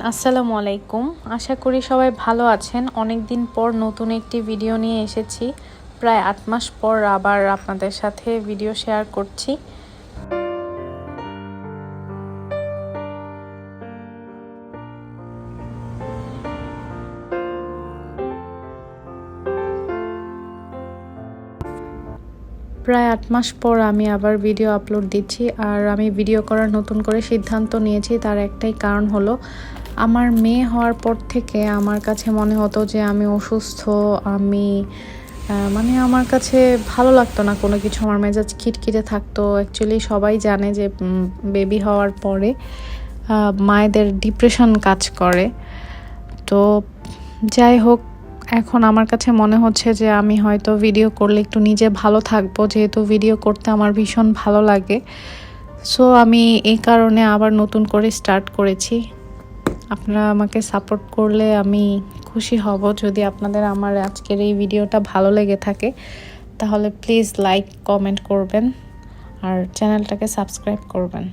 আসসালামু আলাইকুম। আশা করি সবাই ভালো আছেন। অনেক দিন পর নতুন একটি ভিডিও নিয়ে এসেছি। প্রায় আট মাস পর আবার আপনাদের সাথে ভিডিও শেয়ার করছি। প্রায় আট মাস পর আমি আবার ভিডিও আপলোড দিচ্ছি। আর আমি ভিডিও করার নতুন করে সিদ্ধান্ত নিয়েছি। তার একটাই কারণ হলো আমার মেয়ে হওয়ার পর থেকে আমার কাছে মনে হতো যে আমি অসুস্থ, আমি মানে আমার কাছে ভালো লাগতো না কোনো কিছু। আমার মেজাজ খিটখিটে থাকতো। অ্যাকচুয়ালি সবাই জানে যে বেবি হওয়ার পরে মায়েদের ডিপ্রেশন কাজ করে। তো যাই হোক, এখন আমার কাছে মনে হচ্ছে যে আমি হয়তো ভিডিও করলে একটু নিজে ভালো থাকব, যেহেতু ভিডিও করতে আমার ভীষণ ভালো লাগে। সো আমি এই কারণে আবার নতুন করে স্টার্ট করেছি। আপনারা আমাকে সাপোর্ট করলে আমি খুশি হব যদি আপনাদের আমার আজকের এই ভিডিওটা ভালো লেগে থাকে। তাহলে প্লিজ লাইক কমেন্ট করবেন আর চ্যানেলটাকে সাবস্ক্রাইব করবেন।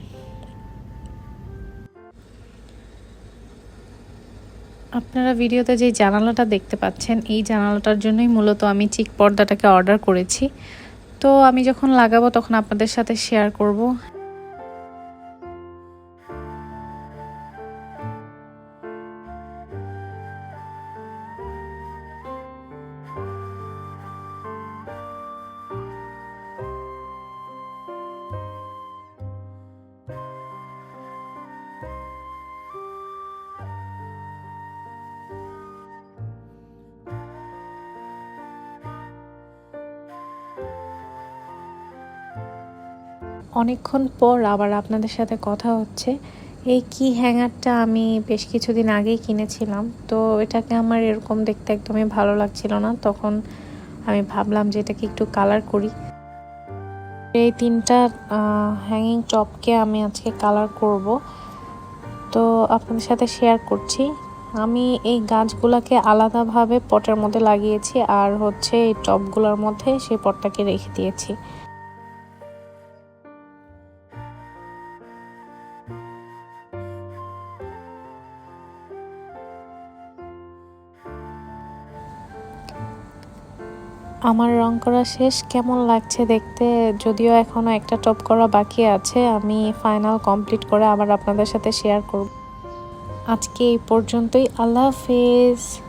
আপনারা ভিডিওতে যে জানালাটা দেখতে পাচ্ছেন, এই জানালাটার জন্যই মূলত আমি চিক পর্দাটাকে অর্ডার করেছি। তো আমি যখন লাগাবো তখন আপনাদের সাথে শেয়ার করব। অনেকক্ষণ পর আবার আপনাদের সাথে কথা হচ্ছে। এই কি হ্যাঙ্গারটা আমি বেশ কিছুদিন আগেই কিনেছিলাম। তো এটাকে আমার এরকম দেখতে একদমই ভালো লাগছিল না। তখন আমি ভাবলাম যে এটাকে একটু কালার করি। এই তিনটা হ্যাঙ্গিং টপকে আমি আজকে কালার করব। তো আপনাদের সাথে শেয়ার করছি। আমি এই গাছগুলোকে আলাদাভাবে পটের মধ্যে লাগিয়েছি আর হচ্ছে এই টপগুলোর মধ্যে সেই পটটাকে রেখে দিয়েছি। আমার রং করা শেষ কেমন লাগছে দেখতে? যদিও এখনও একটা টপ করা বাকি আছে, আমি ফাইনাল কমপ্লিট করে আবার আপনাদের সাথে শেয়ার করব। আজকে এই পর্যন্তই, আল্লাহ হাফেজ।